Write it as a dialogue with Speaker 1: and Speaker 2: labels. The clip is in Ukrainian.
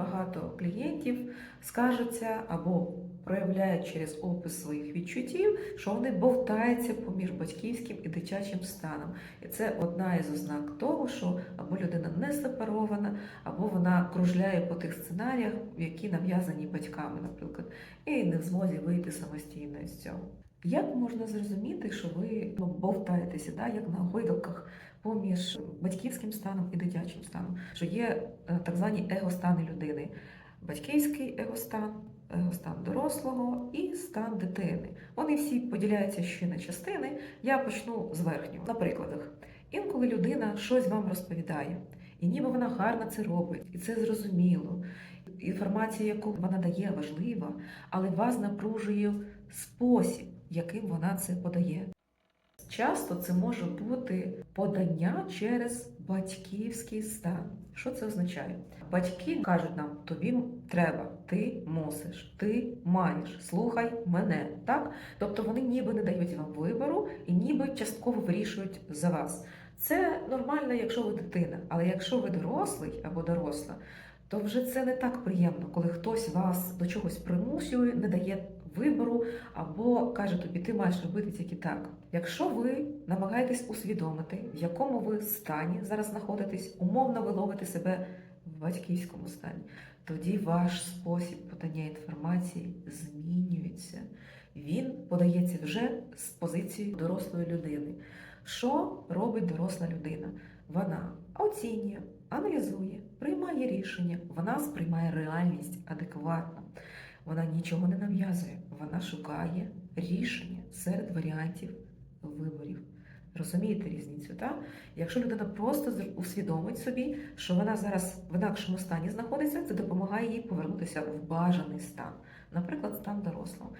Speaker 1: багато клієнтів скажуться або проявляють через опис своїх відчуттів, що вони бовтаються поміж батьківським і дитячим станом. І це одна із ознак того, що людина не сепарована, або вона кружляє по тих сценаріях, які нав'язані батьками, наприклад, і не в змозі вийти самостійно з цього. Як можна зрозуміти, що ви ну, бовтаєтеся, да, як на гойдалках поміж батьківським станом і дитячим станом? Що є е, так звані егостани людини: батьківський егостан, егостан дорослого і стан дитини. Вони всі поділяються ще на частини. Я почну з верхнього. На прикладах. Інколи людина щось вам розповідає, і ніби вона гарно це робить, і це зрозуміло. Інформація, яку вона дає, важлива, але вас напружує спосіб, яким вона це подає. Часто це може бути подання через батьківський стан. Що це означає? Батьки кажуть нам: тобі треба, ти мусиш, ти маєш, слухай мене. Так? Тобто вони ніби не дають вам вибору і ніби частково вирішують за вас. Це нормально, якщо ви дитина, але якщо ви дорослий або доросла, то вже це не так приємно, коли хтось вас до чогось примусює, не дає вибору або каже тобі, ти маєш робити тільки так. Якщо ви намагаєтесь усвідомити, в якому ви стані зараз знаходитесь, умовно ви ловите себе в батьківському стані, тоді ваш спосіб подання інформації змінюється. Подається вже з позиції дорослої людини. Що робить доросла людина? Вона оцінює, аналізує, приймає рішення, вона сприймає реальність адекватно. Вона нічого не нав'язує, вона шукає рішення серед варіантів виборів. Розумієте різницю, так? Якщо людина просто усвідомить собі, що вона зараз в інакшому стані знаходиться, це допомагає їй повернутися в бажаний стан, наприклад, стан дорослого.